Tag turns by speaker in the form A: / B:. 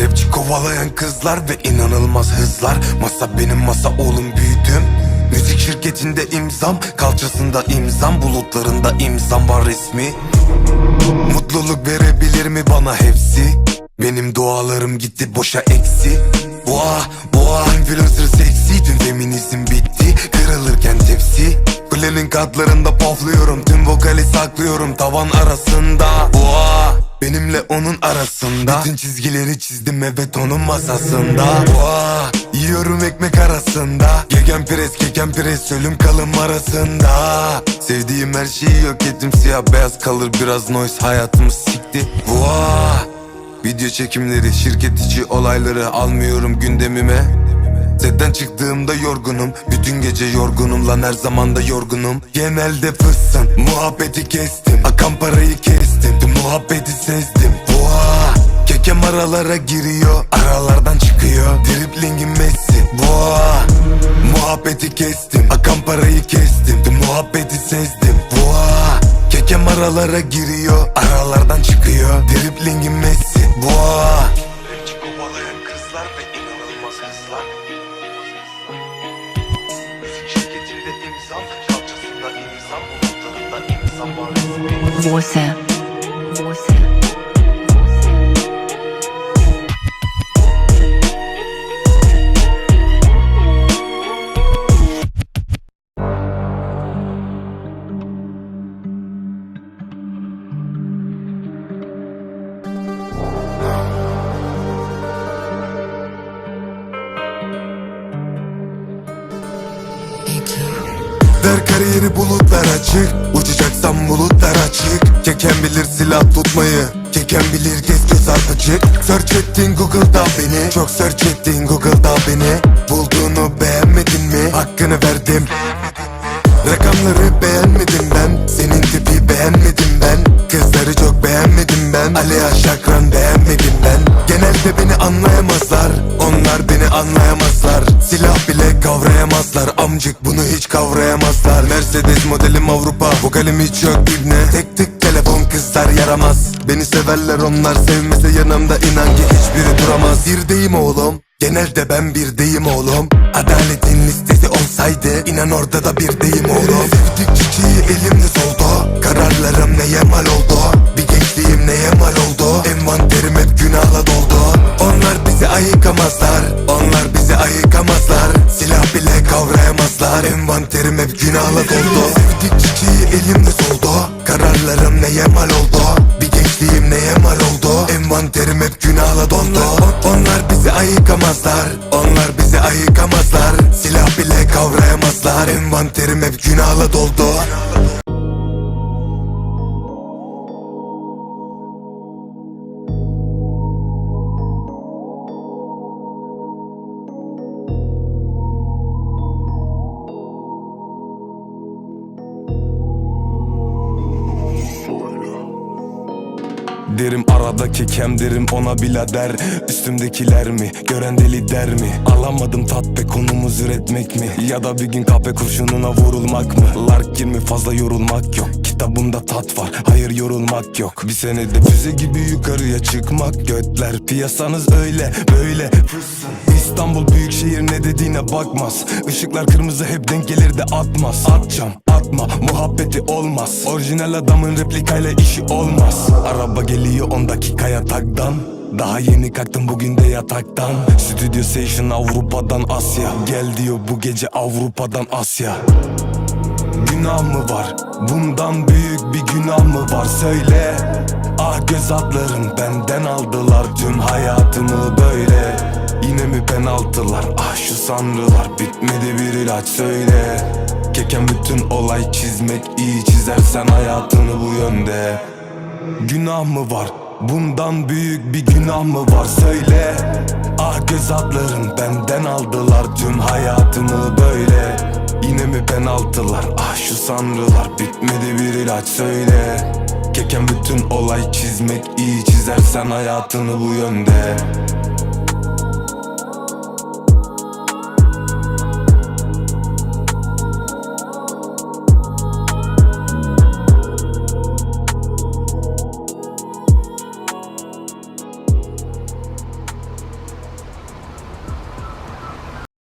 A: Rapçi kovalayan kızlar ve inanılmaz hızlar. Masa benim masa oğlum büyüdüm. Müzik şirketinde imzam Kalçasında imzam Bulutlarında imzam var resmi. Mutluluk verebilir mi bana hepsi? Benim dualarım gitti boşa eksi. Boğa boğa influencer seksi. Tüm feminizm bitti kırılırken tepsi. Kulenin katlarında pofluyorum Tüm vokali saklıyorum tavan arasında. Boğa benimle onun arasında. Bütün çizgileri çizdim evet onun masasında. Boğa yiyorum ekmek arasında. Gegen pres gegen pres ölüm kalım arasında. Sevdiğim her şeyi yok ettim siyah beyaz kalır biraz noise. Hayatımı sikti. Boğa Video çekimleri, şirket içi olayları almıyorum gündemime. Setten çıktığımda yorgunum. Bütün gece yorgunum lan her zaman da yorgunum. Genelde fıssın Muhabbeti kestim. Akan parayı kestim Tüm muhabbeti Kekem aralara giriyor Aralardan çıkıyor. Driplingim Messi Boğa. Muhabbeti kestim Akan parayı kestim. Tüm muhabbeti sezdim Boğa. Kekem aralara giriyor Aralardan çıkıyor. Driplingim Messi Boğa. Rapçi kovalayan kızlar ve
B: Você. Você.
A: Ver kariyeri bulutlar açık. Uçacaksan bulutlar açık. Keken bilir silah tutmayı. Keken bilir gez göz arpacık Search ettin Google'da beni. Çok search ettin Google'da beni. Bulduğunu beğenmedin mi? Hakkını verdim. Rakamları beğenmedim ben. Senin tipi beğenmedim ben. Kızları çok beğenmedim ben. Aliya Şakran beğenmedim ben. Genelde beni anlayamazlar. Onlar beni anlayamazlar. Silah bile kavrayamazlar. Amcık bunu hiç kavrayamazlar Mercedes modelim Avrupa Vokalim hiç yok ibne Tek tık telefon kızlar yaramaz. Beni severler onlar sevmese yanımda inan ki hiçbiri duramaz. Birdeyim oğlum Genelde ben birdeyim oğlum. Adaletin listesi olsaydı inan orada da birdeyim oğlum. Sevdik çiçeği elimde soldu kavrayamazlar Envanterim hep günahla doldu. Sevdik çiçeği elimde soldu. Kararlarım neye mal oldu? Bir gençliğim neye mal oldu? Envanterim hep günahla doldu. Onlar bizi ayıkamazlar. Onlar bizi ayıkamazlar. Silah bile kavrayamazlar Envanterim hep günahla doldu
C: Derim aradaki kem derim ona birader Üstümdekiler mi gören deli der mi? Alamadım tat be konumuz üretmek mi? Ya da bir gün kahpe kurşununa vurulmak mı? Lark 20 fazla yorulmak yok. Kitabımda tat var hayır yorulmak yok. Bir senede füze gibi yukarıya çıkmak. Götler piyasanız öyle böyle İstanbul büyük şehir ne dediğine bakmaz. Işıklar kırmızı hep denk gelir de atmaz. Atacağım atma muhabbeti olmaz. Orijinal adamın replikayla işi olmaz. Araba geliyor 10 dakikaya takdan daha yeni kalktım bugün de yataktan. Stüdyo Station Avrupa'dan Asya. Gel diyor bu gece Avrupa'dan Asya. Günah mı var? Bundan büyük bir günah mı var? Söyle. Ah göz altların benden aldılar tüm hayatımı böyle mi penaltılar? Ah şu sanrılar bitmedi bir ilaç söyle. Keken bütün olay çizmek iyi çizersen hayatını bu yönde. Günah mı var? Bundan büyük bir günah mı var? Söyle. Ah göz altların benden aldılar. Tüm hayatımı böyle. Yine mi penaltılar? Ah şu sanrılar bitmedi bir ilaç söyle. Keken bütün olay çizmek iyi çizersen hayatını bu yönde